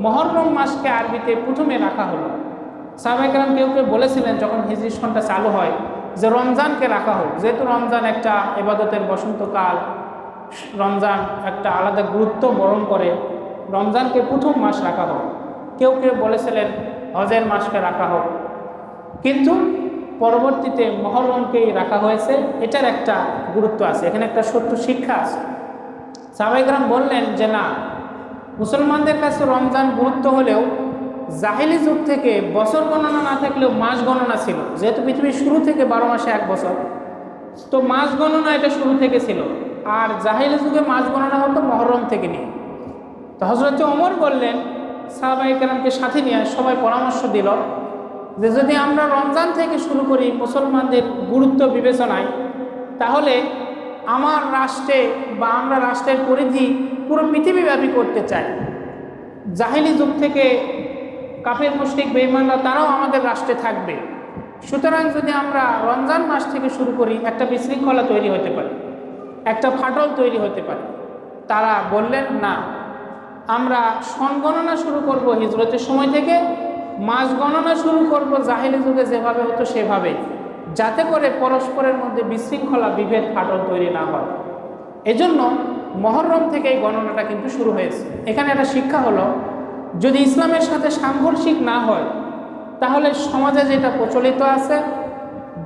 মহরম মাসকে আরবিতে প্রথমে রাখা হলো। সাহাবাইকরাম কেউ কেউ বলেছিলেন যখন হিজরি সনটা চালু হয় যে রমজানকে রাখা হোক। যেহেতু রমজান একটা এবাদতের বসন্তকাল রমজান একটা আলাদা গুরুত্ব বরণ করে, রমজানকে প্রথম মাস রাখা হোক। কেউ কেউ বলেছিলেন হজের মাসকে রাখা হোক। কিন্তু পরবর্তীতে মহরমকেই রাখা হয়েছে। এটার একটা গুরুত্ব আছে। এখানে একটা সত্য শিক্ষা আছে। সাহাবাইকরাম বললেন যে না মুসলমানদের কাছে রমজান গুরুত্ব হলেও জাহিলি যুগ থেকে বছর গণনা না থাকলেও মাস গণনা ছিল। যেহেতু পৃথিবীর শুরু থেকে বারো মাসে এক বছর। তো মাস গণনা এটা শুরু থেকে ছিল। আর জাহিলি যুগে মাস গণনা হতো মহরম থেকে নিয়ে। তো হজরত অমর বললেন সাহাবাই কেরামকে সাথে নিয়ে সবাই পরামর্শ দিল যে যদি আমরা রমজান থেকে শুরু করি মুসলমানদের গুরুত্ব বিবেচনায়, তাহলে আমার রাষ্ট্রে বা আমরা রাষ্ট্রের পরিধি পুরো পৃথিবীব্যাপী করতে চাই। জাহিলি যুগ থেকে কাফের, মুশরিক বেইমানরা তারাও আমাদের রাষ্ট্রে থাকবে। সুতরাং যদি আমরা রমজান মাস থেকে শুরু করি, একটা বিশৃঙ্খলা তৈরি হতে পারে, একটা ফাটল তৈরি হতে পারে। তারা বললেন, না, আমরা সন গণনা শুরু করব হিজরতের সময় থেকে মাস গণনা শুরু করব জাহিলি যুগে যেভাবে হতো সেভাবেই। যাতে করে পরস্পরের মধ্যে বিশৃঙ্খলা, বিভেদ, ফাটল তৈরি না হয়। এজন্য মহরম থেকে এই গণনাটা কিন্তু শুরু হয়েছে। এখানে একটা শিক্ষা হলো, যদি ইসলামের সাথে সাংঘর্ষিক না হয়, তাহলে সমাজে যেটা প্রচলিত আছে,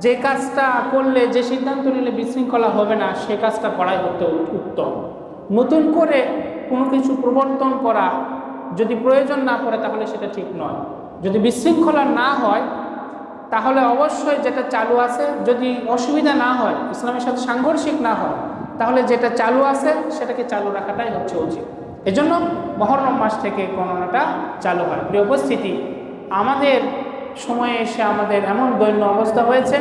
যে কাজটা করলে, যে সিদ্ধান্ত নিলে বিশৃঙ্খলা হবে না, সে কাজটা করাই হতে উত্তম। নতুন করে কোনো কিছু প্রবর্তন করা যদি প্রয়োজন না পড়ে, তাহলে সেটা ঠিক নয়। যদি বিশৃঙ্খলা না হয় তাহলে অবশ্যই যেটা চালু আছে, যদি অসুবিধা না হয়, ইসলামের সাথে সাংঘর্ষিক না হয়, তাহলে যেটা চালু আছে, সেটাকে চালু রাখাটাই হচ্ছে উচিত। এজন্য মহরম মাস থেকে গণনাটা চালু হয়। প্রিয় উপস্থিতি, আমাদের সময়ে এসে আমাদের এমন দৈন্য অবস্থা হয়েছে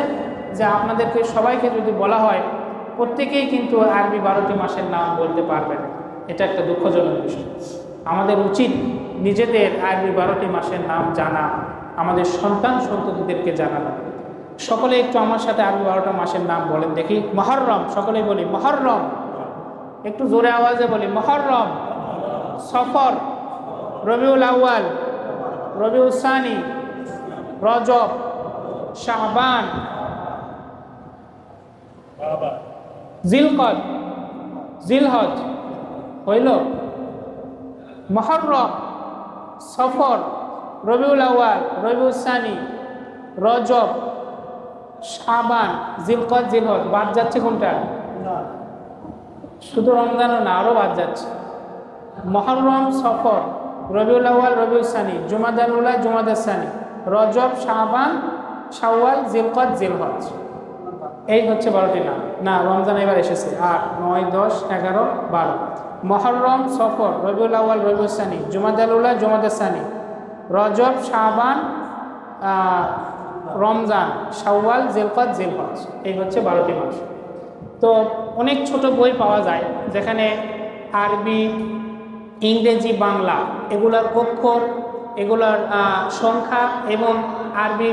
যে আপনাদেরকে সবাইকে যদি বলা হয়, প্রত্যেকেই কিন্তু আরবি বারোটি মাসের নাম বলতে পারবে না। এটা একটা দুঃখজনক বিষয়। আমাদের উচিত নিজেদের আরবি বারোটি মাসের নাম জানা। আমাদের সন্তান সন্ততিদেরকে জানানো সকলে একটু আমার সাথে আরবি বারোটা মাসের নাম বলেন দেখি। মহরম সকলেই বলি, মহরম। একটু জোরে আওয়াজে বলি, মহরম। সফর, রবিউল আউয়াল, রবিউল সানি, রজব, শাহবান, জিলকদ, জিলহজ, হইল। মহরম, সফর রবিউল আউয়াল রবিউল সানি রজব শাবান জিলকদ জিলহজ বাদ যাচ্ছে কোনটা? শুধু রমজানও না আরও বাদ যাচ্ছে। মহরম সফর রবিউল আউয়াল রবিউল সানি জুমাদানুল্লাহ জুমাদার সানি রজব শাহবান শাওয়াল জিলকদ জিলহজ। এই হচ্ছে বারোটি নাম। না রমজান এবার এসেছে। আট নয় দশ এগারো বারো। মহরম সফর রবিউল আউয়াল রবিউল সানি জুমাদানুল্লাহ জুমাদার সানি রজব শাহবান রমজান, শাওয়াল জিলকদ জিলহজ। এই হচ্ছে বারোটি মাস। তো অনেক ছোট বই পাওয়া যায় যেখানে আরবি, ইংরেজি, বাংলা এগুলার অক্ষর, এগুলার সংখ্যা এবং আরবি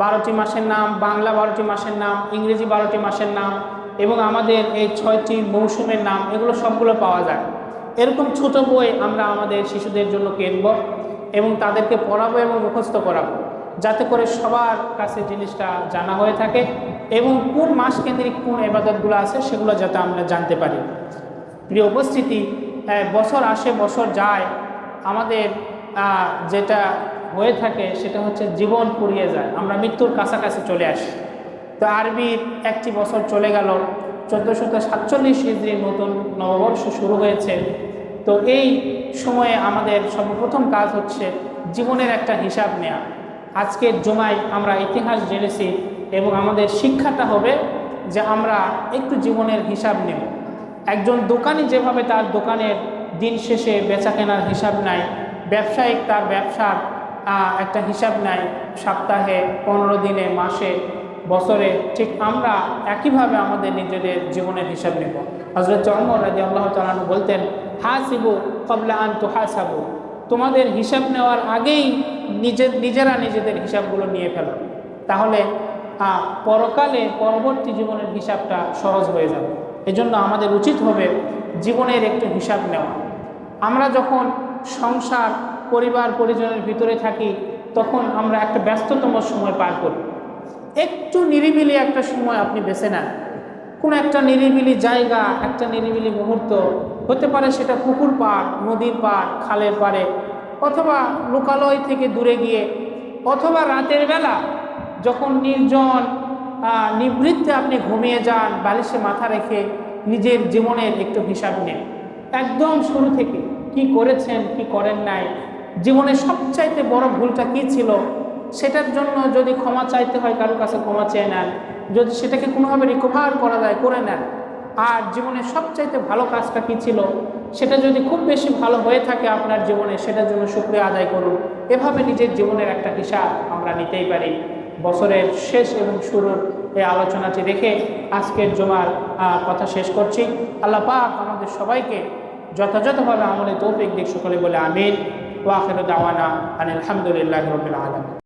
বারোটি মাসের নাম, বাংলা বারোটি মাসের নাম, ইংরেজি বারোটি মাসের নাম এবং আমাদের এই ছয়টি মৌসুমের নাম এগুলো সবগুলো পাওয়া যায়। এরকম ছোট বই আমরা আমাদের শিশুদের জন্য কিনব। এবং তাদেরকে পড়াবো এবং মুখস্থ করাবো, যাতে করে সবার কাছে জিনিসটা জানা হয়ে থাকে এবং কোন মাস কেন্দ্রিক কোন এবাদতগুলো আছে সেগুলো যাতে আমরা জানতে পারি। প্রিয় উপস্থিতি বছর আসে, বছর যায়, আমাদের যেটা হয়ে থাকে সেটা হচ্ছে জীবন পুড়িয়ে যায়, আমরা মৃত্যুর কাছাকাছি চলে আসি। তো আরবির একটি বছর চলে গেল, চোদ্দোশত সাতচল্লিশ হিজড়ির নতুন নববর্ষ শুরু হয়েছে তো এই সময়ে আমাদের সর্বপ্রথম কাজ হচ্ছে জীবনের একটা হিসাব নেওয়া আজকের জমায় আমরা ইতিহাস জেনেছি এবং আমাদের শিক্ষাটা হবে যে আমরা একটু জীবনের হিসাব নেব। একজন দোকানি যেভাবে তার দোকানের দিন শেষে বেচা কেনার হিসাব নেয়, ব্যবসায়িক তার ব্যবসার একটা হিসাব নেয় সপ্তাহে পনেরো দিনে, মাসে, বছরে, ঠিক আমরা একইভাবে আমাদের নিজেদের জীবনের হিসাব নেব। হজরত চরমর রাজি আল্লাহ তালু বলতেন হাসিবু, কবলা আন তো হাসাবু তোমাদের হিসাব নেওয়ার আগেই নিজের নিজেরা নিজেদের হিসাবগুলো নিয়ে ফেলো। তাহলে পরকালে পরবর্তী জীবনের হিসাবটা সহজ হয়ে যাবে। এজন্য আমাদের উচিত হবে জীবনের একটু হিসাব নেওয়া। আমরা যখন সংসার, পরিবার, পরিজনের ভিতরে থাকি, তখন আমরা একটা ব্যস্ততম সময় পার করি। একটু নিরিবিলি একটা সময় আপনি বেছে নেন। কোনো একটা নিরিবিলি জায়গা, একটা নিরিবিলি মুহূর্ত হতে পারে সেটা পুকুর পাড়, নদীর পাড়, খালের পাড়ে, অথবা লোকালয় থেকে দূরে গিয়ে, অথবা রাতের বেলা যখন নির্জন নিবৃত্তে আপনি ঘুমিয়ে যান, বালিশে মাথা রেখে নিজের জীবনের একটু হিসাব নেন। একদম শুরু থেকে কি করেছেন, কি করেন নাই, জীবনের সবচাইতে বড় ভুলটা কি ছিল, সেটার জন্য যদি ক্ষমা চাইতে হয় কারোর কাছে ক্ষমা চেয়ে নেন, যদি সেটাকে কোনোভাবে রিকভার করা যায়, করে নেন আর জীবনের সবচাইতে ভালো কাজটা কী ছিল? সেটা যদি খুব বেশি ভালো হয়ে থাকে আপনার জীবনে, সেটার জন্য শুক্রিয়া আদায় করুন। এভাবে নিজের জীবনের একটা হিসাব আমরা নিতেই পারি। বছরের শেষ এবং শুরুর এই আলোচনাটি রেখে আজকের জমার কথা শেষ করছি। আল্লাহ পাক আমাদের সবাইকে যথাযথভাবে আমলে তৌফিক দিক সকলে বলে আমিন। ওয়াখির দাওয়ানা আলহামদুলিল্লাহ রবিল আলম